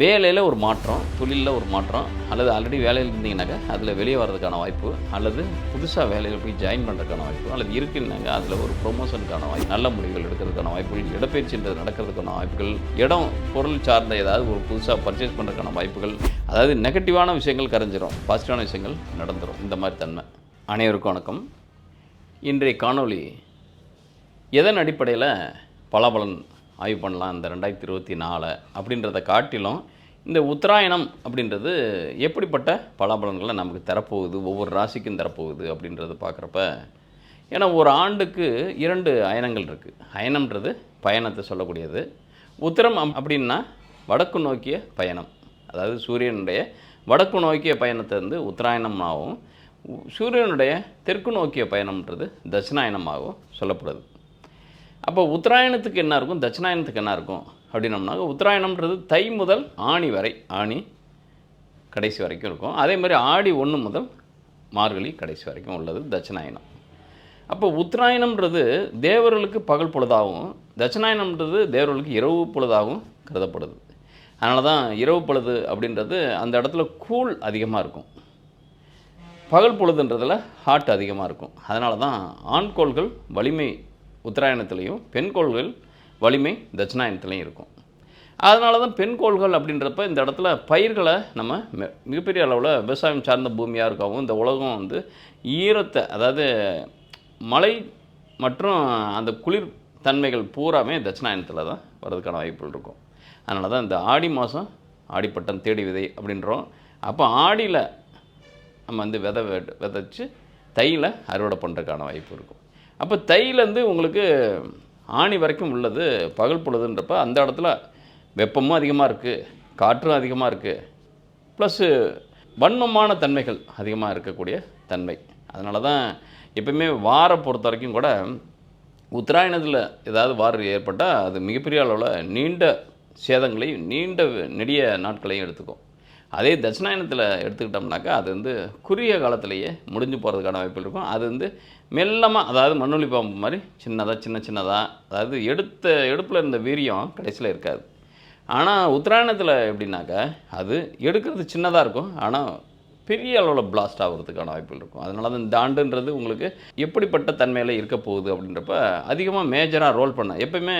வேலையில் ஒரு மாற்றம் தொழிலில் ஒரு மாற்றம் அல்லது ஆல்ரெடி வேலையில் இருந்தீங்கன்னாக்கா அதில் வெளியே வர்றதுக்கான வாய்ப்பு அல்லது புதுசாக வேலையில் போய் ஜாயின் பண்ணுறதுக்கான வாய்ப்பு அல்லது இருக்குன்னாங்க அதில் ஒரு ப்ரொமோஷனுக்கான வாய்ப்பு நல்ல முடிவுகள் எடுக்கிறதுக்கான வாய்ப்புகள் இடப்பெயர்ச்சின்றது நடக்கிறதுக்கான வாய்ப்புகள் இடம் பொருள் சார்ந்த ஏதாவது ஒரு புதுசாக பர்ச்சேஸ் பண்ணுறதுக்கான வாய்ப்புகள் அதாவது நெகட்டிவான விஷயங்கள் கரைஞ்சிரும் பாசிட்டிவான விஷயங்கள் நடந்துடும் இந்த மாதிரி தன்மை. அனைவருக்கும் வணக்கம். இன்றைய காணொளி எதன் அடிப்படையில் பலாபலன் ஆய்வு பண்ணலாம் இந்த ரெண்டாயிரத்தி இருபத்தி நாலு அப்படின்றத காட்டிலும் இந்த உத்தராயணம் அப்படின்றது எப்படிப்பட்ட பலாபலன்களை நமக்கு தரப்போகுது ஒவ்வொரு ராசிக்கும் தரப்போகுது அப்படின்றது பார்க்குறப்ப ஏன்னா ஒரு ஆண்டுக்கு இரண்டு அயனங்கள் இருக்குது அயனம்ன்றது பயணத்தை சொல்லக்கூடியது. உத்தரம் அப்படின்னா வடக்கு நோக்கிய பயணம். அதாவது சூரியனுடைய வடக்கு நோக்கிய பயணத்தை வந்து உத்தராயணமாகவும் சூரியனுடைய தெற்கு நோக்கிய பயணம்ன்றது தட்சிணாயனமாகவும் சொல்லப்படுது. அப்போ உத்தராயணத்துக்கு என்ன இருக்கும்? தட்சிணாயனத்துக்கு என்ன இருக்கும்? அப்படின்னம்னாக்க உத்தராயணம்ன்றது தை முதல் ஆணி வரை ஆணி கடைசி வரைக்கும் இருக்கும். அதே மாதிரி ஆடி ஒன்று முதல் மார்கழி கடைசி வரைக்கும் உள்ளது தட்சிணாயனம் அப்போ உத்தராயணம்ன்றது தேவர்களுக்கு பகல் பொழுதாகவும் தட்சிணாயனம்ன்றது தேவர்களுக்கு இரவு பொழுதாகவும் கருதப்படுது. அதனால தான் இரவு பொழுது அப்படின்றது அந்த இடத்துல கூழ் அதிகமாக இருக்கும். பகல் பொழுதுன்றதில் ஹாட் அதிகமாக இருக்கும். அதனால தான் ஆண்கோள்கள் வலிமை உத்தராயணத்துலேயும் பெண்கோள்கள் வலிமை தட்சிணாயணத்துலேயும் இருக்கும். அதனால தான் பெண் கோள்கள் அப்படின்றப்ப இந்த இடத்துல பயிர்களை நம்ம மிகப்பெரிய அளவில் விவசாயம் சார்ந்த பூமியாக இருக்கவும் இந்த உலகம் வந்து ஈரத்தை அதாவது மழை மற்றும் அந்த குளிர் தன்மைகள் பூராமே தட்சிணாயனத்தில் தான் வர்றதுக்கான வாய்ப்புகள் இருக்கும். அதனால தான் இந்த ஆடி மாதம் ஆடிப்பட்டம் தேடி விதை அப்படின்றோம். அப்போ ஆடியில் நம்ம வந்து விதை வெ- விதைச்சு தையில் அறுவடை பண்ணுறதுக்கான வாய்ப்பு இருக்கும். அப்போ தையிலேருந்து உங்களுக்கு ஆணி வரைக்கும் உள்ளது பகல் பொழுதுன்றப்ப அந்த இடத்துல வெப்பமும் அதிகமாக இருக்குது காற்றும் அதிகமாக இருக்குது ப்ளஸ்ஸு வன்மமான தன்மைகள் அதிகமாக இருக்கக்கூடிய தன்மை. அதனால தான் எப்பயுமே வாரை பொறுத்த வரைக்கும் கூட உத்தராயணத்தில் ஏதாவது வாரம் ஏற்பட்டால் அது மிகப்பெரிய அளவில் நீண்ட சேதங்களையும் நீண்ட நெடிய நாட்களையும் எடுத்துக்கும். அதே தட்சிணாயனத்தில் எடுத்துக்கிட்டோம்னாக்கா அது வந்து குறுகிய காலத்திலேயே முடிஞ்சு போகிறதுக்கான வாய்ப்பு இருக்கும். அது வந்து மெல்லமாக அதாவது மண்ணுளி பாம்பு மாதிரி சின்னதாக சின்ன சின்னதாக அதாவது எடுத்த எடுப்பில் இருந்த வீரியம் கடைசியில் இருக்காது. ஆனால் உத்தராயணத்தில் எப்படின்னாக்கா அது எடுக்கிறது சின்னதாக இருக்கும். ஆனால் பெரிய அளவில் பிளாஸ்ட் ஆகிறதுக்கான வாய்ப்புகள் இருக்கும். அதனால தான் இந்த ஆண்டுன்றது உங்களுக்கு எப்படிப்பட்ட தன்மையில் இருக்க போகுது அப்படின்றப்ப அதிகமாக மேஜராக ரோல் பண்ண. எப்பயுமே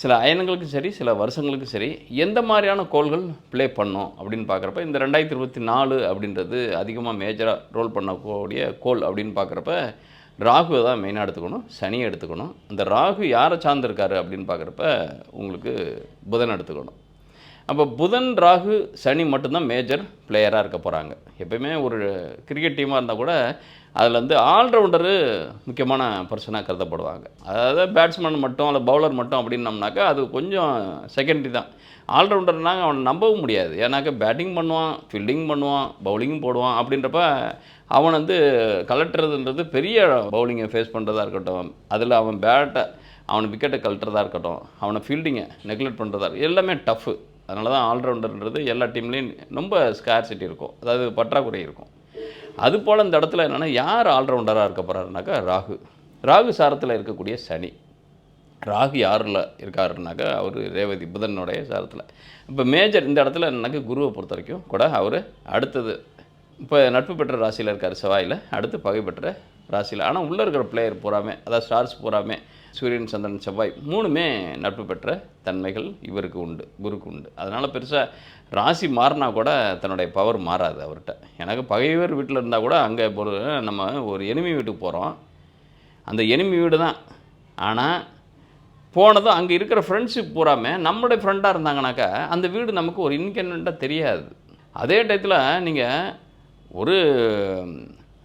சில அயனங்களுக்கும் சரி சில வருஷங்களுக்கும் சரி எந்த மாதிரியான கோள்கள் ப்ளே பண்ணோம் அப்படின்னு பார்க்குறப்ப இந்த ரெண்டாயிரத்தி இருபத்தி நாலு அப்படின்றது அதிகமாக மேஜராக ரோல் பண்ணக்கூடிய கோல் அப்படின்னு பார்க்குறப்ப ராகுவை தான் மெயினாக எடுத்துக்கணும் சனியை எடுத்துக்கணும். அந்த ராகு யாரை சார்ந்திருக்காரு அப்படின்னு பார்க்குறப்ப உங்களுக்கு புதன் எடுத்துக்கணும். அப்போ புதன் ராகு சனி மட்டும்தான் மேஜர் பிளேயராக இருக்க போகிறாங்க எப்பயுமே ஒரு கிரிக்கெட் டீமாக இருந்தால் கூட அதில் வந்து ஆல்ரவுண்டரு முக்கியமான பர்சனாக கருதப்படுவாங்க. அதாவது பேட்ஸ்மேன் மட்டும் அல்ல பவுலர் மட்டும் அப்படின்னம்னாக்கா அது கொஞ்சம் செகண்டரி தான். ஆல்ரவுண்டர்னாங்க அவனை நம்பவும் முடியாது. ஏன்னாக்கா பேட்டிங் பண்ணுவான் ஃபீல்டிங் பண்ணுவான் பவுலிங்கும் போடுவான் அப்படின்றப்ப அவன் வந்து கலட்டுறதுன்றது பெரிய பவுலிங்கை ஃபேஸ் பண்ணுறதா இருக்கட்டும் அதில் அவன் பேட்டை அவன் விக்கெட்டை கழட்டுறதா இருக்கட்டும் அவனை ஃபீல்டிங்கை நெக்லெக்ட் பண்ணுறதா இருக்கும் எல்லாமே டஃப்பு அதனால தான் ஆல்ரவுண்டர்ன்றது எல்லா டீம்லேயும் ரொம்ப ஸ்கேர்சிட்டி இருக்கும். அதாவது பற்றாக்குறை இருக்கும். அது போல் இந்த இடத்துல என்னென்னா யார் ஆல்ரவுண்டராக இருக்க போகிறாருனாக்கா ராகு. ராகு சாரத்தில் இருக்கக்கூடிய சனி. ராகு யாரில் இருக்காருனாக்கா அவர் ரேவதி புதனுடைய சாரத்தில். இப்போ மேஜர் இந்த இடத்துல என்னன்னாக்கா குருவை பொறுத்த வரைக்கும் கூட அவர் அடுத்தது இப்போ நட்பு பெற்ற ராசியில் இருக்கார் செவ்வாயில் அடுத்து பகை பெற்ற ராசியில். ஆனால் உள்ளே இருக்கிற பிளேயர் பூராமே அதாவது ஸ்டார்ஸ் பூராமே சூரியன் சந்திரன் செவ்வாய் மூணுமே நட்பு பெற்ற தன்மைகள் இவருக்கு உண்டு குருக்கு உண்டு. அதனால் பெருசாக ராசி மாறினா கூட தன்னுடைய பவர் மாறாது அவர்கிட்ட. எனக்கு பகைவர் வீட்டில் இருந்தால் கூட அங்கே ஒரு நம்ம ஒரு எனிமி வீட்டுக்கு போகிறோம் அந்த எனிமி வீடு தான். ஆனால் போனதும் அங்கே இருக்கிற ஃப்ரெண்ட்ஷிப் பூராமே நம்மளுடைய ஃப்ரெண்டாக இருந்தாங்கனாக்கா அந்த வீடு நமக்கு ஒரு இன்கன்வெண்ட்டாக தெரியாது. அதே டயத்தில் நீங்கள் ஒரு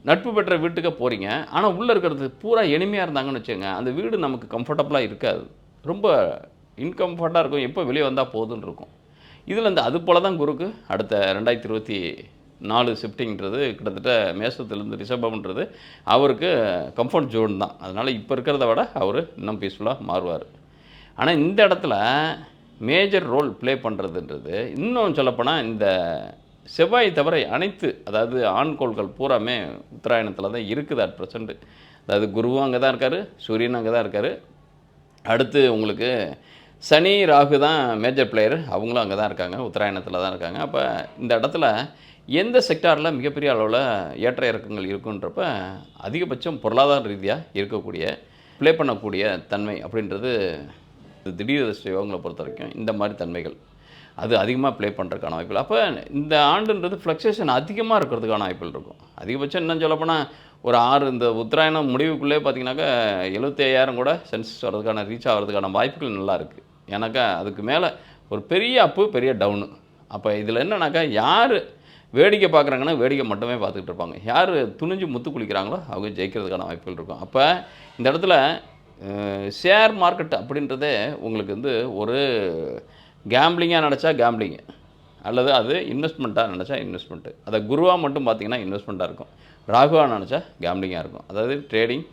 நட்பு பெற்ற வீட்டுக்கு போகிறீங்க ஆனால் உள்ளே இருக்கிறது பூரா எளிமையாக இருந்தாங்கன்னு வச்சுங்க அந்த வீடு நமக்கு கம்ஃபர்டபுளாக இருக்காது. ரொம்ப இன்கம்ஃபர்ட்டாக இருக்கும். எப்போ வெளியே வந்தால் போதுன்னு இருக்கும். இதில் இந்த அது போல தான் குருக்கு. அடுத்த ரெண்டாயிரத்தி இருபத்தி நாலு ஷிஃப்டிங்கிறது கிட்டத்தட்ட மேசத்துலேருந்து ரிஷபம்ன்றது அவருக்கு கம்ஃபர்ட் ஜோன் தான். அதனால் இப்போ இருக்கிறத விட அவர் இன்னும் பீஸ்ஃபுல்லாக மாறுவார். ஆனால் இந்த இடத்துல மேஜர் ரோல் ப்ளே பண்ணுறதுன்றது இன்னும் சொல்லப்போனால் இந்த செவ்வாய் தவிர அனைத்து அதாவது ஆண்கோள்கள் பூராமே உத்தராயணத்தில் தான் இருக்குது அட் ப்ரெசண்ட்டு அதாவது குருவும் அங்கே தான் இருக்கார் சூரியன் அங்கே தான் இருக்கார். அடுத்து உங்களுக்கு சனி ராகு தான் மேஜர் பிளேயர் அவங்களும் அங்கே தான் இருக்காங்க உத்தராயணத்தில் தான் இருக்காங்க. அப்போ இந்த இடத்துல எந்த செக்டாரில் மிகப்பெரிய அளவில் ஏற்ற இறக்கங்கள் இருக்குன்றப்ப அதிகபட்சம் பொருளாதார ரீதியாக இருக்கக்கூடிய ப்ளே பண்ணக்கூடிய தன்மை அப்படின்றது திடீர் அதிர்ஷ்ட யோகங்களை பொறுத்த வரைக்கும் இந்த மாதிரி தன்மைகள். அது அதிகமாக ப்ளே பண்ணுறதுக்கான வாய்ப்புகள். அப்போ இந்த ஆண்டுன்றது ஃப்ளக்சுவேஷன் அதிகமாக இருக்கிறதுக்கான வாய்ப்புகள் இருக்கும். அதிகபட்சம் என்னன்னு சொல்லப்போனால் ஒரு ஆறு இந்த உத்தராயணம் முடிவுக்குள்ளே பார்த்தீங்கன்னாக்கா எழுபத்தி ஐயாயிரம் கூட சென்சஸ் வர்றதுக்கான ரீச் ஆகிறதுக்கான வாய்ப்புகள் நல்லா இருக்குது ஏன்னாக்கா அதுக்கு மேலே ஒரு பெரிய அப்பு பெரிய டவுனு அப்போ இதில் என்னன்னாக்கா யார் வேடிக்கை பார்க்குறாங்கன்னா வேடிக்கை மட்டுமே பார்த்துக்கிட்டு இருப்பாங்க. யார் துணிஞ்சு முத்து குளிக்கிறாங்களோ அவங்க ஜெயிக்கிறதுக்கான வாய்ப்புகள் இருக்கும். அப்போ இந்த இடத்துல ஷேர் மார்க்கெட் அப்படின்றதே உங்களுக்கு வந்து ஒரு கேம்பிளிங்காக நினச்சா கேம்பிளிங்கு அல்லது அது இன்வெஸ்ட்மெண்ட்டாக நினச்சா இன்வெஸ்ட்மெண்ட்டு அதை குருவாக மட்டும் பார்த்தீங்கன்னா இன்வெஸ்ட்மெண்ட்டாக இருக்கும். ராகுவாக நினச்சா கேம்லிங்காக இருக்கும். அதாவது ட்ரேடிங்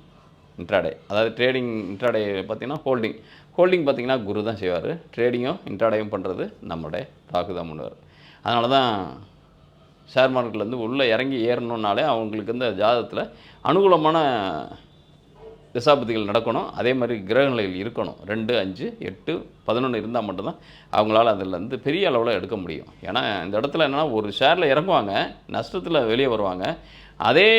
இன்ட்ராடே அதாவது ட்ரேடிங் இன்ட்ராடே பார்த்திங்கன்னா ஹோல்டிங் ஹோல்டிங் பார்த்திங்கன்னா குரு தான் செய்வார். ட்ரேடிங்கும் இன்ட்ராடேயும் பண்ணுறது நம்முடைய ராகு தான் பண்ணுவார் அதனால தான் ஷேர் மார்க்கெட்லேருந்து உள்ளே இறங்கி ஏறணுன்னாலே அவங்களுக்கு இந்த ஜாதகத்தில் அனுகூலமான திசாபதிகள் நடக்கணும். அதே மாதிரி கிரகநிலைகள் இருக்கணும். ரெண்டு அஞ்சு எட்டு பதினொன்று இருந்தால் மட்டும்தான் அவங்களால அதில் பெரிய அளவில் எடுக்க முடியும். ஏன்னா இந்த இடத்துல என்னென்னா ஒரு ஷேரில் இறங்குவாங்க. நஷ்டத்தில் வெளியே வருவாங்க. அதே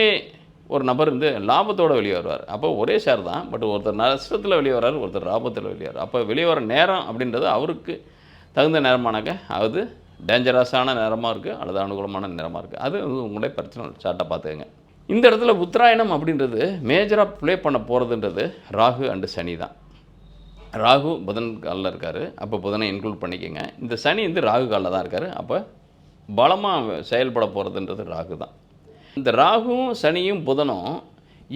ஒரு நபர் வந்து லாபத்தோடு வெளியே வருவார். அப்போ ஒரே ஷேர் தான். பட் ஒருத்தர் நஷ்டத்தில் வெளியே வர்றாரு ஒருத்தர் லாபத்தில் வெளியே வர்றார். அப்போ வெளியே வர நேரம் அப்படின்றது அவருக்கு தகுந்த நேரமானாக்க அது டேஞ்சரஸான நேரமாக இருக்குது அல்லது அனுகூலமான நேரமாக இருக்குது அது வந்து உங்களுடைய பர்சனல் சார்ட்டாக பார்த்துக்கங்க. இந்த இடத்துல உத்தராயணம் அப்படின்றது மேஜராக ப்ளே பண்ண போகிறதுன்றது ராகு அண்டு சனி தான். ராகு புதன் காலில் இருக்கார். அப்போ புதனை இன்க்ளூட் பண்ணிக்கோங்க. இந்த சனி வந்து ராகு காலில் தான் இருக்கார். அப்போ பலமாக செயல்பட போகிறதுன்றது ராகு தான். இந்த ராகுவும் சனியும் புதனும்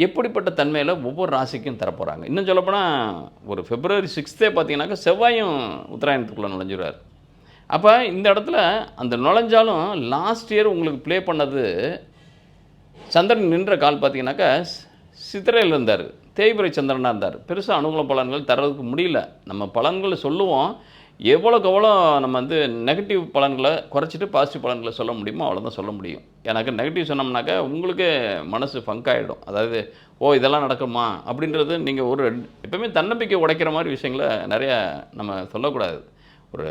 எப்படிப்பட்ட தன்மையில் ஒவ்வொரு ராசிக்கும் தரப்போகிறாங்க இன்னும் சொல்லப்போனால் ஒரு ஃபெப்ரவரி சிக்ஸ்த்தே பார்த்தீங்கன்னாக்கா செவ்வாயும் உத்தராயணத்துக்குள்ளே நுழைஞ்சிடுவார் அப்போ இந்த இடத்துல அந்த நுழைஞ்சாலும் லாஸ்ட் இயர் உங்களுக்கு ப்ளே பண்ணது சந்திரன் நின்ற கால் பார்த்தீங்கன்னாக்கா சித்திரையில் இருந்தார். தேய்பிரை சந்திரனாக இருந்தார். பெருசாக அனுகூல பலன்கள் தர்றதுக்கு முடியல. நம்ம பலன்களை சொல்லுவோம். எவ்வளோக்கு எவ்வளோ நம்ம வந்து நெகட்டிவ் பலன்களை குறைச்சிட்டு பாசிட்டிவ் பலன்களை சொல்ல முடியுமோ அவ்வளோதான் சொல்ல முடியும். எனக்கு நெகட்டிவ் சொன்னோம்னாக்கா உங்களுக்கு மனசு ஃபங்க் ஆகிடும் அதாவது ஓ இதெல்லாம் நடக்குமா? அப்படின்றது நீங்கள் ஒரு எப்பவுமே தன்னம்பிக்கை உடைக்கிற மாதிரி விஷயங்களை நிறைய நம்ம சொல்லக்கூடாது. ஒரு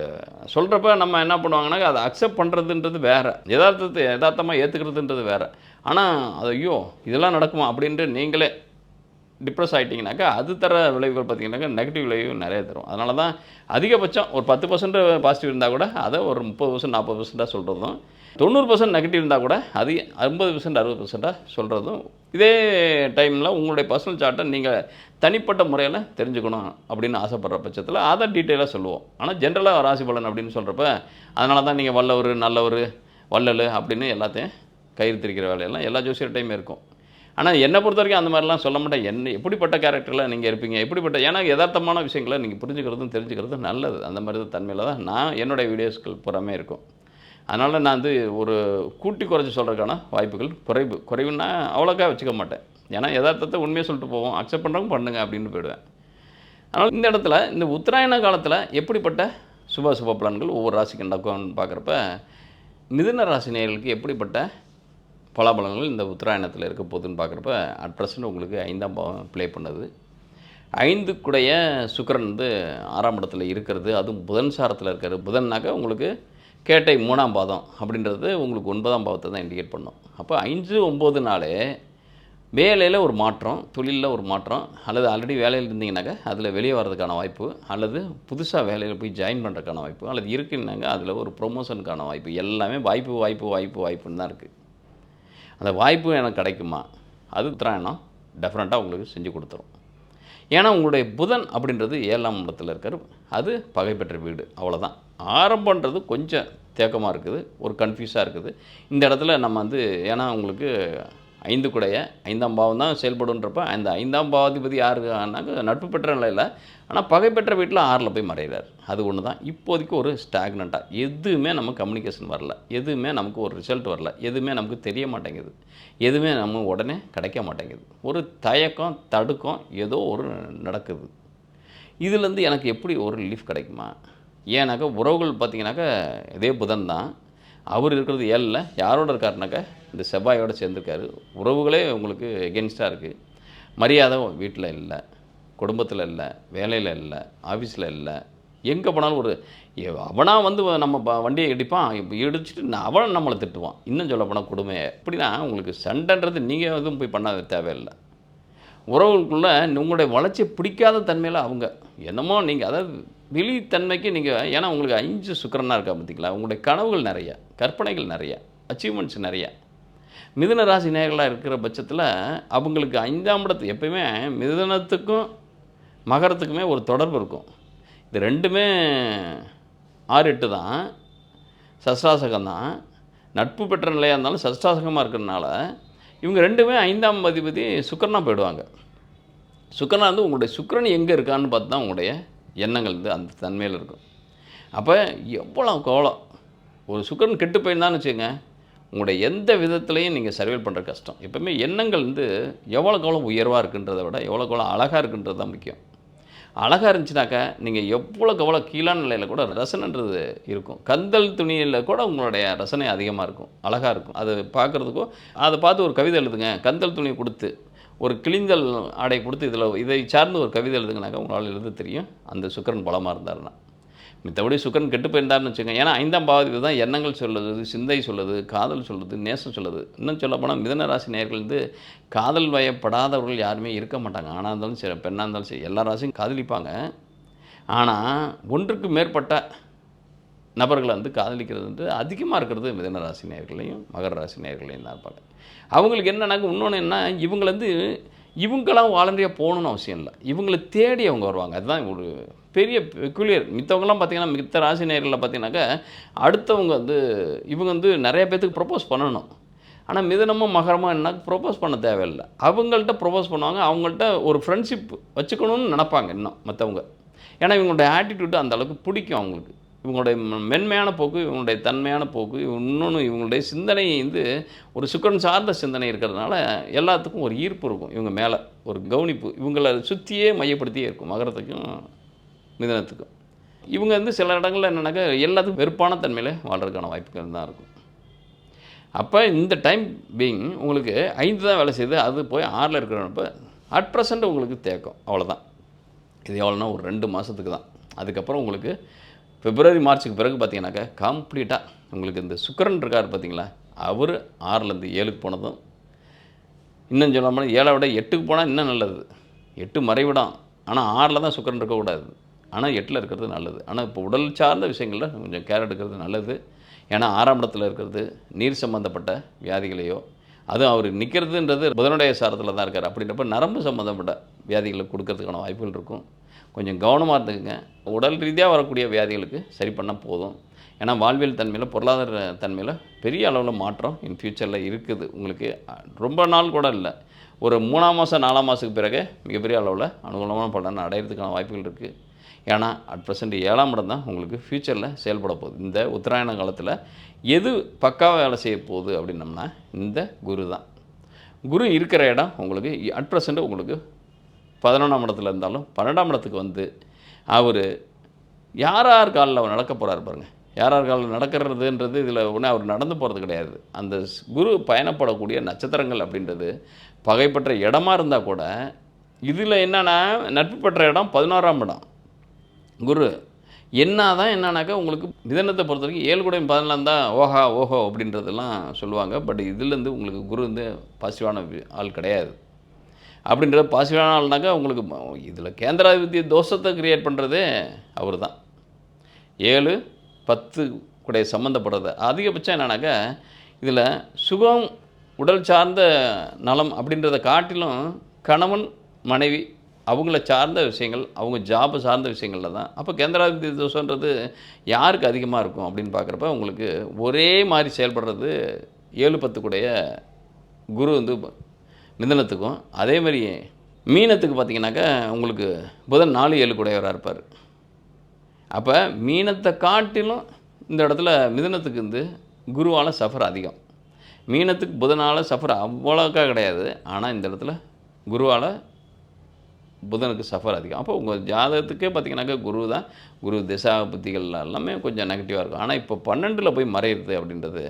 சொல்கிறப்ப நம்ம என்ன பண்ணுவாங்கன்னாக்கா அதை அக்செப்ட் பண்ணுறதுன்றது வேறு. யதார்த்தத்தை யதார்த்தமாக ஏற்றுக்கிறதுன்றது வேறு. ஆனால் அது ஐயோ இதெல்லாம் நடக்குமா அப்படின்ட்டு நீங்களே டிப்ரெஸ் ஆகிட்டிங்கனாக்கா அது தர விளைவுகள் பார்த்தீங்கன்னாக்கா நெகட்டிவ் விளைவு நிறைய தரும். அதனால தான் அதிகபட்சம் ஒரு பத்து பர்சன்ட் பாசிட்டிவ் இருந்தால் கூட அதை ஒரு முப்பது பர்சன்ட் நாற்பது பர்சன்ட்டாக சொல்கிறதும் தொண்ணூறு பர்சன்ட் நெகட்டிவ் இருந்தால் கூட அது ஐம்பது பர்சன்ட் அறுபது பர்சன்ட்டாக சொல்கிறதும் இதே டைமில் உங்களுடைய பர்சனல் சார்ட்டை நீங்கள் தனிப்பட்ட முறையில் தெரிஞ்சுக்கணும் அப்படின்னு ஆசைப்படுற பட்சத்தில் அதை டீட்டெயிலாக சொல்லுவோம். ஆனால் ஜென்ரலாக ராசி பலன் அப்படின்னு சொல்கிறப்ப அதனால தான் நீங்கள் வல்லவர் நல்லவர் வள்ளல் அப்படின்னு எல்லாத்தையும் கயிறு திரிக்கிற வேலையெல்லாம் எல்லா ஜோசியர்கிட்டையுமே இருக்கும். ஆனால் என்னை பொறுத்த வரைக்கும் அந்த மாதிரிலாம் சொல்ல மாட்டேன். என்ன எப்படிப்பட்ட கேரக்டரில் நீங்கள் இருப்பீங்க எப்படிப்பட்ட ஏன்னா யதார்த்தமான விஷயங்களை நீங்கள் புரிஞ்சுக்கிறதும் தெரிஞ்சுக்கிறதும் நல்லது. அந்த மாதிரி தான் தன்மையில் தான் நான் என்னுடைய வீடியோஸ்கள் புறமே இருக்கும். அதனால் நான் வந்து ஒரு கூட்டி குறைச்சி சொல்கிறதுக்கான வாய்ப்புகள் குறைவு. குறைவுன்னா அவ்வளோக்கா வச்சுக்க மாட்டேன். ஏன்னா யதார்த்தத்தை உண்மையை சொல்லிட்டு போவோம் அக்செப்ட் பண்ணுறவங்க பண்ணுங்க அப்படின்னு போயிடுவேன். அதனால் இந்த இடத்துல இந்த உத்தராயண காலத்தில் எப்படிப்பட்ட சுப சுப பலன்கள் ஒவ்வொரு ராசிக்கு நடக்கும்னு பார்க்குறப்ப மிதுன ராசி நேயர்களுக்கு எப்படிப்பட்ட பலாபலங்கள் இந்த உத்தராயணத்தில் இருக்க போகுதுன்னு பார்க்குறப்ப அட் ப்ரெசன்ட் உங்களுக்கு ஐந்தாம் பாவம் ப்ளே பண்ணுது. ஐந்துக்குடைய சுக்கிரன் வந்து ஆறாம் இடத்துல இருக்கிறது. அதுவும் புதன் சாரத்தில் இருக்கிறது புதன்னாக்க உங்களுக்கு கேட்டை மூணாம் பாதம் அப்படின்றது உங்களுக்கு ஒன்பதாம் பாவத்தை தான் இண்டிகேட் பண்ணும். அப்போ அஞ்சு ஒம்பது நாளே வேலையில் ஒரு மாற்றம் தொழிலில் ஒரு மாற்றம் அல்லது ஆல்ரெடி வேலையில் இருந்தீங்கன்னாக்கா அதில் வெளியே வர்றதுக்கான வாய்ப்பு அல்லது புதுசாக வேலையில் போய் ஜாயின் பண்ணுறதுக்கான வாய்ப்பு அல்லது இருக்குன்னாங்க அதில் ஒரு ப்ரொமோஷனுக்கான வாய்ப்பு எல்லாமே வாய்ப்பு வாய்ப்பு வாய்ப்பு வாய்ப்புன்னு தான் இருக்குது அந்த வாய்ப்பு எனக்கு கிடைக்குமா? அது உத்தராயணம் டெஃபினட்டாக உங்களுக்கு செஞ்சு கொடுத்துரும். ஏன்னா உங்களுடைய புதன் அப்படின்றது ஏழாம் இடத்துல இருக்கார். அது பகை பெற்ற வீடு அவ்வளோதான் ஆரம்பன்றது கொஞ்சம் தேக்கமாக இருக்குது. ஒரு கன்ஃபியூஸாக இருக்குது. இந்த இடத்துல நம்ம வந்து ஏன்னா உங்களுக்கு ஐந்து குடைய ஐந்தாம் பாவம் தான் செயல்படுன்றப்ப அந்த ஐந்தாம் பாவாதிபதி யாருனாக்க நட்பு பெற்ற நிலையில் ஆனால் பகை பெற்ற வீட்டில் ஆறில் போய் மறைகிறார் அது ஒன்று தான். இப்போதைக்கு ஒரு ஸ்டாக்னண்ட்டாக எதுவுமே நம்ம கம்யூனிகேஷன் வரல. எதுவுமே நமக்கு ஒரு ரிசல்ட் வரல. எதுவுமே நமக்கு தெரிய மாட்டேங்குது. எதுவுமே நம்ம உடனே கிடைக்க மாட்டேங்குது. ஒரு தயக்கம் தடுக்கம் ஏதோ ஒரு நடக்குது. இதுலேருந்து எனக்கு எப்படி ஒரு ரிலீஃப் கிடைக்குமா? ஏன்னாக்கா உறவுகள் பார்த்திங்கனாக்கா இதே புதன் தான். அவர் இருக்கிறது ஏழில் யாரோட இருக்காருனாக்கா இந்த செவ்வாயோடு சேர்ந்துருக்காரு. உறவுகளே உங்களுக்கு எகென்ஸ்டாக இருக்குது மரியாதை வீட்டில் இல்லை குடும்பத்தில் இல்லை வேலையில் இல்லை ஆஃபீஸில் இல்லை. எங்கே போனாலும் ஒரு அவனாக வந்து நம்ம வண்டியை இடிப்பான். இப்போ இடிச்சிட்டு நான் அவன் நம்மளை திட்டுவான். இன்னும் சொல்ல போனால் கொடுமையை எப்படின்னா உங்களுக்கு சண்டைன்றது நீங்கள் எதுவும் போய் பண்ண தேவையில்லை. உறவுகளுக்குள்ளே உங்களுடைய வளர்ச்சியை பிடிக்காத தன்மையில் அவங்க. என்னமோ நீங்கள் அதாவது வெளித்தன்மைக்கு நீங்கள் ஏன்னா உங்களுக்கு அஞ்சு சுக்கரனாக இருக்கா பார்த்திங்களா உங்களுடைய கனவுகள் நிறையா கற்பனைகள் நிறையா அச்சீவ்மெண்ட்ஸ் நிறையா. மிதுன ராசி நேர்களாக இருக்கிற பட்சத்தில் அவங்களுக்கு ஐந்தாம் இடத்து எப்பயுமே மிதுனத்துக்கும் மகரத்துக்குமே ஒரு தொடர்பு இருக்கும். இது ரெண்டுமே ஆறு எட்டு தான். சஷ்டாசகம் தான். நட்பு பெற்ற நிலையாக இருந்தாலும் சஷ்டாசகமாக இருக்கிறதுனால இவங்க ரெண்டுமே ஐந்தாம் அதிபதி சுக்கரனாக போயிடுவாங்க. சுக்கரனா வந்து உங்களுடைய சுக்கரன் எங்கே இருக்கான்னு பார்த்து தான் உங்களுடைய எண்ணங்கள் வந்து அந்த தன்மையில் இருக்கும். அப்போ எவ்வளோ கோலம்? ஒரு சுக்கரன் கெட்டு போயிருந்தான்னு வச்சுக்கோங்க. உங்களுடைய எந்த விதத்துலையும் நீங்கள் சர்வேல் பண்ணுற கஷ்டம். எப்பவுமே எண்ணங்கள் வந்து எவ்வளோக்கு எவ்வளோ உயர்வாக இருக்குன்றதை விட எவ்வளோக்கு எவ்வளோ அழகாக இருக்குன்றது தான் முக்கியம். அழகாக இருந்துச்சுனாக்கா நீங்கள் எவ்வளோக்கு எவ்வளோ கீழான நிலையில் கூட ரசனைன்றது இருக்கும். கந்தல் துணியில் கூட உங்களுடைய ரசனை அதிகமாக இருக்கும். அழகாக இருக்கும். அது பார்க்குறதுக்கும் அதை பார்த்து ஒரு கவிதை எழுதுங்க. கந்தல் துணியை கொடுத்து ஒரு கிழிந்தல் ஆடை கொடுத்து இதில் இதை சார்ந்து ஒரு கவிதை எழுதுங்கனாக்கா உங்களால் எழுத தெரியும். அந்த சுக்கரன் பலமாக இருந்தாருன்னா. மித்தபடி சுக்கரன் கெட்டு போயிருந்தாருன்னு வச்சுக்கோங்க. ஏன்னா ஐந்தாம் பாவத்துக்கு தான் எண்ணங்கள் சொல்லுது சிந்தை சொல்லுது காதல் சொல்லுது நேசம் சொல்லுது. இன்னும் சொல்லப்போனால் மிதன ராசி வந்து காதல் வயப்படாதவர்கள் யாருமே இருக்க மாட்டாங்க. ஆனால் இருந்தாலும் சரி பெண்ணாக இருந்தாலும் சரி எல்லா ராசியும் காதலிப்பாங்க. ஆனால் ஒன்றுக்கு மேற்பட்ட நபர்களை வந்து காதலிக்கிறது வந்து அதிகமாக இருக்கிறது மிதன ராசி மகர ராசி நேர்களையும் தான் இருப்பாங்க அவங்களுக்கு என்னன்னாக்க இன்னொன்று என்ன இவங்களை வந்து இவங்களாம் வாலண்டியாக போகணும்னு அவசியம் இல்லை. இவங்களை தேடி அவங்க வருவாங்க. அதுதான் ஒரு பெரிய பெக்குலியர் மித்தவங்கலாம் பார்த்தீங்கன்னா மித்த ராசி நேரில் பார்த்தீங்கன்னாக்கா அடுத்தவங்க வந்து இவங்க வந்து நிறைய பேர்த்துக்கு ப்ரப்போஸ் பண்ணணும். ஆனால் மிதனமும் மகரமாக என்ன ப்ரொப்போஸ் பண்ண தேவையில்லை. அவங்கள்ட்ட ப்ரொப்போஸ் பண்ணுவாங்க. அவங்கள்ட்ட ஒரு ஃப்ரெண்ட்ஷிப் வச்சுக்கணும்னு நினைப்பாங்க இன்னும் மற்றவங்க ஏன்னா இவங்களுடைய ஆட்டிடியூட் அந்த அளவுக்கு பிடிக்கும் அவங்களுக்கு. இவங்களுடைய மென்மையான போக்கு இவங்களுடைய தன்மையான போக்கு இன்னொன்று இவங்களுடைய சிந்தனை வந்து ஒரு சுக்கரன் சார்ந்த சிந்தனை இருக்கிறதுனால எல்லாத்துக்கும் ஒரு ஈர்ப்பு இருக்கும். இவங்க மேலே ஒரு கவனிப்பு இவங்களை சுற்றியே மையப்படுத்தியே இருக்கும் மகரத்துக்கும் மிதனத்துக்கும். இவங்க வந்து சில இடங்களில் என்னென்னாக்கா எல்லாத்துக்கும் வெறுப்பான தன்மையில் வாழ்றதுக்கான வாய்ப்புகள் தான் இருக்கும். அப்போ இந்த டைம் பீங் உங்களுக்கு ஐந்து தான் வேலை செய்யுது அது போய் ஆறில் இருக்கிறப்ப அட் ப்ரெசண்ட் உங்களுக்கு தேக்கம் அவ்வளோதான் இது எவ்வளோனா ஒரு ரெண்டு மாதத்துக்கு தான். அதுக்கப்புறம் உங்களுக்கு பிப்ரவரி மார்ச்சுக்கு பிறகு பார்த்தீங்கன்னாக்கா கம்ப்ளீட்டாக உங்களுக்கு இந்த சுக்கரன் இருக்கார் பார்த்தீங்களா? அவர் ஆறுலேருந்து ஏழுக்கு போனதும் இன்னும் சொல்லாமல் ஏழை விட எட்டுக்கு போனால் இன்னும் நல்லது. எட்டு மறைவிடம். ஆனால் ஆறில் தான் சுக்கரன் இருக்கக்கூடாது. ஆனால் எட்டில் இருக்கிறது நல்லது. ஆனால் இப்போ உடல் சார்ந்த விஷயங்களில் கொஞ்சம் கேர் எடுக்கிறது நல்லது. ஏன்னா ஆறாம் இடத்துல இருக்கிறது நீர் சம்மந்தப்பட்ட வியாதிகளையோ அதுவும் அவர் நிற்கிறதுன்றது புதனுடைய சாரத்தில் தான் இருக்கார். அப்படின்றப்ப நரம்பு சம்மந்தப்பட்ட வியாதிகளை கொடுக்கறதுக்கான வாய்ப்புகள் இருக்கும். கொஞ்சம் கவனமாக இருந்துக்குங்க. உடல் ரீதியாக வரக்கூடிய வியாதிகளுக்கு சரி பண்ணால் போதும். ஏன்னா வாழ்வியல் தன்மையில் பொருளாதார தன்மையில் பெரிய அளவில் மாற்றம் இன் ஃப்யூச்சரில் இருக்குது. உங்களுக்கு ரொம்ப நாள் கூட இல்லை. ஒரு மூணாம் மாதம் நாலாம் மாதத்துக்கு பிறகு மிகப்பெரிய அளவில் அனுகூலமான பலன் அடையிறதுக்கான வாய்ப்புகள் இருக்குது ஏன்னா அட் ப்ரெசென்ட் ஏழாம் இடம் தான் உங்களுக்கு ஃப்யூச்சரில் செயல்பட போகுது. இந்த உத்தராயண காலத்தில் எது பக்காவாக வேலை செய்ய போகுது அப்படின்னம்னா இந்த குரு தான். குரு இருக்கிற இடம் உங்களுக்கு அட் ப்ரெசென்ட் உங்களுக்கு பதினொன்றாம் இடத்துல இருந்தாலும் பன்னெண்டாம் இடத்துக்கு வந்து அவர் யார் யார் காலில் அவர் நடக்க போகிறார் பாருங்க. யார் யார் காலில் நடக்கிறதுன்றது இதில் ஒன்று அவர் நடந்து போகிறது கிடையாது. அந்த குரு பயணப்படக்கூடிய நட்சத்திரங்கள் அப்படின்றது பகைப்பற்ற இடமா இருந்தால் கூட இதில் என்னென்னா நட்பு பெற்ற இடம் பதினோராம் இடம். குரு என்ன தான் என்னன்னாக்கா உங்களுக்கு மிதனத்தை பொறுத்த வரைக்கும் ஏழு கூட பதினெல்லாம் தான் ஓஹா ஓஹோ அப்படின்றதெல்லாம் சொல்லுவாங்க. பட் இதுலேருந்து உங்களுக்கு குரு வந்து பாசிட்டிவான ஆள் கிடையாது. அப்படின்றது பாசிட்டிவான ஆள்னாக்கா உங்களுக்கு இதில் கேந்திராதிபத்திய தோஷத்தை கிரியேட் பண்ணுறதே அவர் தான் ஏழு பத்து கூட சம்மந்தப்படுறது அதிகபட்சம் என்னன்னாக்கா இதில் சுகம் உடல் சார்ந்த நலம் அப்படின்றத காட்டிலும் கணவன் மனைவி அவங்கள சார்ந்த விஷயங்கள் அவங்க ஜாபை சார்ந்த விஷயங்களில் தான். அப்போ கேந்திராதிபதி தோஷன்றது யாருக்கு அதிகமாக இருக்கும் அப்படின்னு பார்க்குறப்ப உங்களுக்கு ஒரே மாதிரி செயல்படுறது ஏழு பத்துக்குடைய குரு வந்து மிதனத்துக்கும் அதே மாதிரி மீனத்துக்கு பார்த்தீங்கன்னாக்கா உங்களுக்கு புதன் நாலு ஏழு கூடையவராக இருப்பார். அப்போ மீனத்தை காட்டிலும் இந்த இடத்துல மிதுனத்துக்கு வந்து குருவால் சஃபர் அதிகம். மீனத்துக்கு புதனால் சஃபர் அவ்வளோக்கா கிடையாது. ஆனால் இந்த இடத்துல குருவால் புதனுக்கு சஃபர் அதிகம். அப்போ உங்கள் ஜாதகத்துக்கே பார்த்தீங்கன்னாக்கா குரு தான். குரு திசா புத்திகள் எல்லாமே கொஞ்சம் நெகட்டிவாக இருக்கும். ஆனால் இப்போ பன்னெண்டில் போய் மறையிறது அப்படின்றது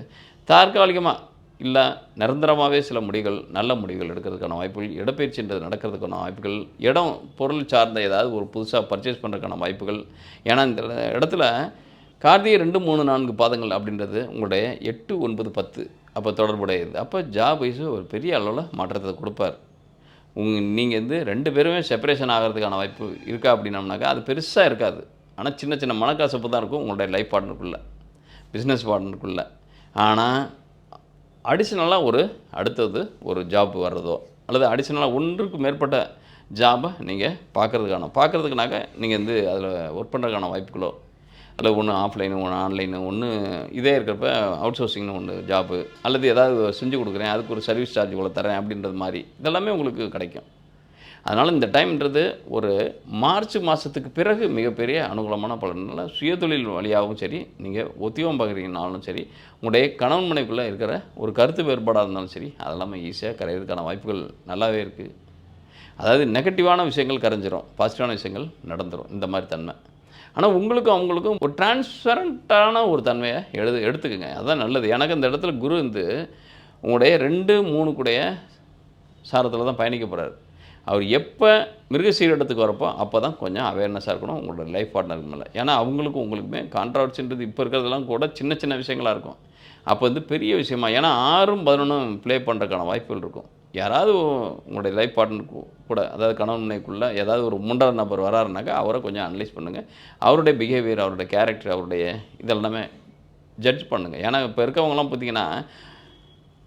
தற்காலிகமாக இல்லை நிரந்தரமாகவே சில முடிகள் நல்ல முடிகள் எடுக்கிறதுக்கான வாய்ப்புகள் இடப்பெயர்ச்சின்றது நடக்கிறதுக்கான வாய்ப்புகள் இடம் பொருள் சார்ந்த ஏதாவது ஒரு புதுசாக பர்ச்சேஸ் பண்ணுறதுக்கான வாய்ப்புகள். ஏன்னா இந்த இடத்துல கார்த்திகை ரெண்டு மூணு நான்கு பாதங்கள் அப்படின்றது உங்களுடைய எட்டு ஒன்பது பத்து. அப்போ தொடர்புடையது. அப்போ ஜாப் வைஸு ஒரு பெரிய அளவில் மாற்றத்தை கொடுப்பார். உங்க நீங்கள் வந்து ரெண்டு பேருமே செப்பரேஷன் ஆகிறதுக்கான வாய்ப்பு இருக்கா அப்படின்னம்னாக்கா அது பெருசாக இருக்காது. ஆனால் சின்ன சின்ன மனக்கசப்பு தான் இருக்கும் உங்களுடைய லைஃப் பார்ட்னருக்குள்ளே பிஸ்னஸ் பார்ட்னருக்குள்ளே ஆனால் அடிஷ்னலாக ஒரு அடுத்தது ஒரு ஜாப் வர்றதோ அல்லது அடிஷ்னலாக ஒன்றுக்கு மேற்பட்ட ஜாபை நீங்கள் பார்க்குறதுக்கான பார்க்குறதுக்குனாக்க நீங்கள் வந்து அதில் ஒர்க் பண்ணுறதுக்கான வாய்ப்புகளோ அல்லது ஒன்று ஆஃப்லைனு ஒன்று ஆன்லைனு ஒன்று இதே இருக்கிறப்ப அவுட் சோர்சிங்னு ஒன்று ஜாப்பு அல்லது ஏதாவது செஞ்சு கொடுக்குறேன் அதுக்கு ஒரு சர்வீஸ் சார்ஜ் இவ்வளோ தரேன் அப்படின்றது மாதிரி இதெல்லாமே உங்களுக்கு கிடைக்கும். அதனால் இந்த டைம்ன்றது ஒரு மார்ச் மாதத்துக்கு பிறகு மிகப்பெரிய அனுகூலமான பலனால சுயதொழில் வழியாகவும் சரி நீங்கள் ஒத்திவம் பார்க்குறீங்கனாலும் சரி உங்களுடைய கணவன் மனைக்குள்ளே இருக்கிற ஒரு கருத்து வேறுபாடாக இருந்தாலும் சரி அதெல்லாமே ஈஸியாக கரையிறதுக்கான வாய்ப்புகள் நல்லாவே இருக்குது அதாவது நெகட்டிவான விஷயங்கள் கரைஞ்சிரும் பாசிட்டிவான விஷயங்கள் நடந்துரும் இந்த மாதிரி தன்மை. ஆனால் உங்களுக்கும் அவங்களுக்கும் ஒரு டிரான்ஸ்பரண்ட்டான ஒரு தன்மையை எழுது எடுத்துக்கோங்க. அதுதான் நல்லது. எனக்கு இந்த இடத்துல குரு வந்து உங்களுடைய ரெண்டு மூணு கூடைய சாரத்தில் தான் பயணிக்க போகிறாரு அவர் எப்போ மிருகசீரிடத்துக்கு வரப்போ அப்போ தான் கொஞ்சம் அவேர்னஸாக இருக்கணும் உங்களோட லைஃப் பார்ட்னருக்கு மேலே. ஏன்னா அவங்களுக்கும் உங்களுக்குமே கான்ட்ராவர்சின்றது இப்போ இருக்கிறதெல்லாம் கூட சின்ன சின்ன விஷயங்களாக இருக்கும். அப்போ வந்து பெரிய விஷயமா ஏன்னா ஆறும் பதினொன்றும் ப்ளே பண்ணுறதுக்கான வாய்ப்புகள் இருக்கும். யாராவது உங்களுடைய லைஃப் பார்ட்னருக்கு கூட அதாவது கணவன் மனைக்குள்ளே ஏதாவது ஒரு மூன்றாவது நபர் வராருனாக்கா அவரை கொஞ்சம் அனலைஸ் பண்ணுங்கள் அவருடைய பிஹேவியர் அவருடைய கேரக்டர் அவருடைய இதெல்லாமே ஜட்ஜ் பண்ணுங்கள் ஏன்னா இப்போ இருக்கவங்களாம் பார்த்தீங்கன்னா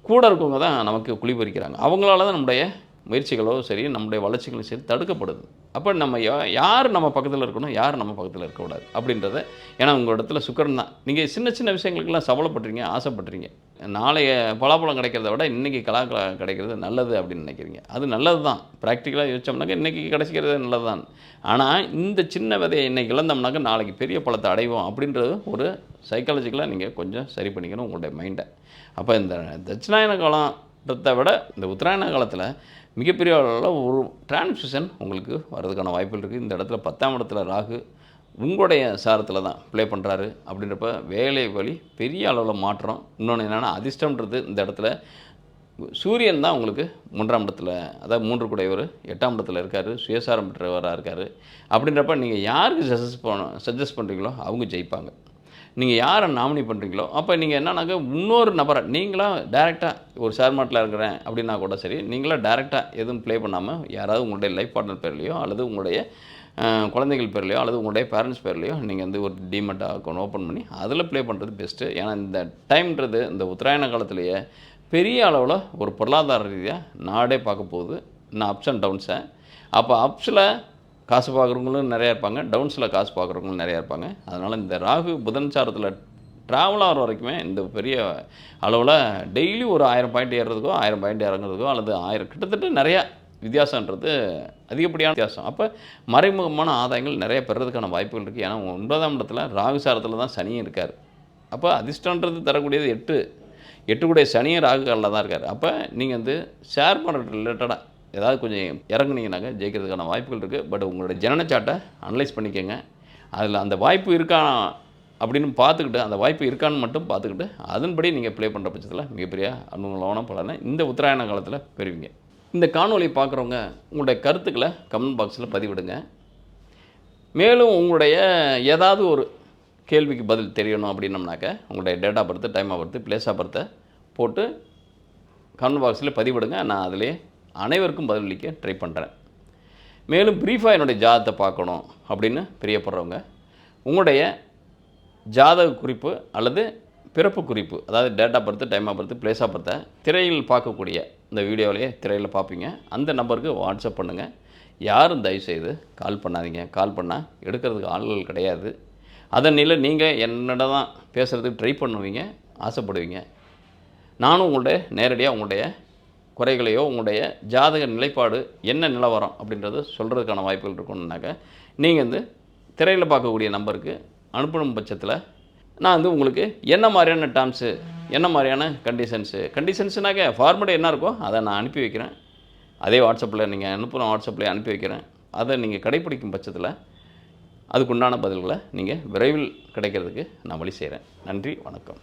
கூட இருக்கவங்க தான் நமக்கு குழி பறிக்கிறாங்க. அவங்களால தான் நம்முடைய முயற்சிகளோ சரி நம்முடைய வளர்ச்சிகளும் சரி தடுக்கப்படுது. அப்போ நம்ம யார் நம்ம பக்கத்தில் இருக்கணும்? யார் நம்ம பக்கத்தில் இருக்கக்கூடாது? அப்படின்றத ஏன்னா உங்கள் இடத்துல சுக்கரன் தான். நீங்கள் சின்ன சின்ன விஷயங்களுக்கெல்லாம் சவலப்படுறீங்க ஆசைப்படுறீங்க நாளைய பலாப்பழம் கிடைக்கிறத விட இன்றைக்கி கலாக்கலா கிடைக்கிறது நல்லது அப்படின்னு நினைக்கிறீங்க. அது நல்லது தான் ப்ராக்டிக்கலாக யோசிச்சோம்னாக்க இன்றைக்கி கிடைச்சிக்கிறது நல்லது தான் ஆனால் இந்த சின்ன விதையை இன்னைக்கு இழந்தோம்னாக்க நாளைக்கு பெரிய பழத்தை அடைவோம் அப்படின்றது ஒரு சைக்காலஜிக்கலாக நீங்கள் கொஞ்சம் சரி பண்ணிக்கணும் உங்களுடைய மைண்டை அப்போ இந்த தட்சிணாயன காலத்தை விட இந்த உத்தராயண காலத்தில் மிகப்பெரிய அளவில் ஒரு டிரான்ஸ்மிஷன் உங்களுக்கு வர்றதுக்கான வாய்ப்புகள் இருக்குது. இந்த இடத்துல பத்தாம் இடத்துல ராகு உங்களுடைய சாரத்தில் தான் ப்ளே பண்ணுறாரு அப்படின்றப்ப வேலை வழி பெரிய அளவில் மாற்றம். இன்னொன்று என்னென்னா அதிர்ஷ்டம்ன்றது இந்த இடத்துல சூரியன் தான் உங்களுக்கு மூன்றாம் இடத்துல அதாவது மூன்று குடையவர் எட்டாம் இடத்துல இருக்கார் சுயசாரம் பெற்றவராக இருக்கார். அப்படின்றப்ப நீங்கள் யாருக்கு சஜஸ்ட் பண்ண சஜஸ்ட் பண்ணுறீங்களோ அவங்க ஜெயிப்பாங்க. நீங்கள் யாரை நாமினி பண்ணுறீங்களோ அப்போ நீங்கள் என்னன்னாக்க இன்னொரு நபரை நீங்களாக டேரெக்டாக ஒரு ஷேர் மார்ட்டில் இருக்கிறேன் அப்படின்னா கூட சரி நீங்களாக டேரெக்டாக எதுவும் ப்ளே பண்ணாமல் யாராவது உங்களுடைய லைஃப் பார்ட்னர் பேர்லையோ அல்லது உங்களுடைய குழந்தைகள் பேர்லையோ அல்லது உங்களுடைய பேரண்ட்ஸ் பேர்லையோ நீங்கள் வந்து ஒரு டிமெட் அக்கௌண்ட் ஓப்பன் பண்ணி அதில் ப்ளே பண்ணுறது பெஸ்ட்டு ஏன்னா இந்த டைம்ன்றது இந்த உத்தராயண காலத்திலேயே பெரிய அளவில் ஒரு பொருளாதார ரீதியாக நாடே பார்க்க போகுது. நான் அப்ஸ் அண்ட் டவுன்ஸை அப்போ அப்ஸில் காசு பார்க்குறவங்களும் நிறையா இருப்பாங்க. டவுன்ஸில் காசு பார்க்குறவங்களும் நிறையா இருப்பாங்க. அதனால் இந்த ராகு புதன் சாரத்தில் ட்ராவல் ஆகிற வரைக்குமே இந்த பெரிய அளவில் டெய்லி ஒரு ஆயிரம் பாயிண்ட் ஏறுறதுக்கோ ஆயிரம் பாயிண்ட் இறங்குறதுக்கோ அல்லது ஆயிரம் கிட்டத்தட்ட நிறையா வித்தியாசன்றது அதிகப்படியான வித்தியாசம். அப்போ மறைமுகமான ஆதாயங்கள் நிறைய பெறதுக்கான வாய்ப்புகள் இருக்குது ஏன்னா ஒன்பதாம் இடத்துல ராகு சாரத்தில் தான் சனியும் இருக்கார். அப்போ அதிர்ஷ்டன்றது தரக்கூடியது எட்டு. எட்டுக்குடைய சனியும் ராகு காலில் தான் இருக்கார். அப்போ நீங்கள் வந்து ஷேர் பண்ணுறது ரிலேட்டடாக ஏதாவது கொஞ்சம் இறங்குனீங்கனாக்க ஜெயிக்கிறதுக்கான வாய்ப்புகள் இருக்குது பட் உங்களுடைய ஜனனச்சாட்டை அனலைஸ் பண்ணிக்கோங்க. அதில் அந்த வாய்ப்பு இருக்கா அப்படின்னு பார்த்துக்கிட்டு அந்த வாய்ப்பு இருக்கான்னு மட்டும் பார்த்துக்கிட்டு அதன்படி நீங்கள் ப்ளே பண்ணுற பட்சத்தில் மிகப்பெரிய அனுகூலமான பலனை இந்த உத்தராயண காலத்தில் பெறுவீங்க. இந்த காணொலி பார்க்குறவங்க உங்களுடைய கருத்துக்களை கமெண்ட் பாக்ஸில் பதிவிடுங்க. மேலும் உங்களுடைய ஏதாவது ஒரு கேள்விக்கு பதில் தெரியணும் அப்படின்னம்னாக்க உங்களுடைய date of birth time of birth place of பர்த்தை போட்டு கமெண்ட் பாக்ஸில் பதிவிடுங்க. நான் அதிலே அனைவருக்கும் பதிலளிக்க ட்ரை பண்ணுறேன் மேலும் ப்ரீஃபாக என்னுடைய ஜாதத்தை பார்க்கணும் அப்படின்னு பிரியப்படுறவங்க உங்களுடைய ஜாதக குறிப்பு அல்லது பிறப்பு குறிப்பு அதாவது date of birth time of birth place of பர்த்தை திரையில் பார்க்கக்கூடிய இந்த வீடியோவிலேயே திரையில் பார்ப்பீங்க. அந்த நம்பருக்கு வாட்ஸ்அப் பண்ணுங்கள் யாரும் தயவுசெய்து கால் பண்ணாதீங்க. கால் பண்ணால் எடுக்கிறதுக்கு ஆள்கள் கிடையாது. அதன் நிலை நீங்கள் என்னிட தான் பேசுகிறதுக்கு ட்ரை பண்ணுவீங்க ஆசைப்படுவீங்க. நானும் உங்களுடைய நேரடியாக உங்களுடைய குறைகளையோ உங்களுடைய ஜாதக நிலைப்பாடு என்ன நிலவரம் அப்படின்றத சொல்கிறதுக்கான வாய்ப்புகள் இருக்கும்னாக்க நீங்கள் வந்து திரையில் பார்க்கக்கூடிய நம்பருக்கு அனுப்பணும் பட்சத்தில் நான் வந்து உங்களுக்கு என்ன மாதிரியான டேர்ம்ஸு என்ன மாதிரியான கண்டிஷன்ஸு கண்டிஷன்ஸுனாக்க ஃபார்மேட் என்ன இருக்கோ அதை நான் அனுப்பி வைக்கிறேன். அதே வாட்ஸ்அப்பில் நீங்கள் அனுப்புகிற வாட்ஸ்அப்பில் அனுப்பி வைக்கிறேன். அதை நீங்கள் கடைப்பிடிக்கும் பட்சத்தில் அதுக்குண்டான பதில்களை நீங்கள் விரைவில் கிடைக்கிறதுக்கு நான் வழி செய்கிறேன் நன்றி வணக்கம்.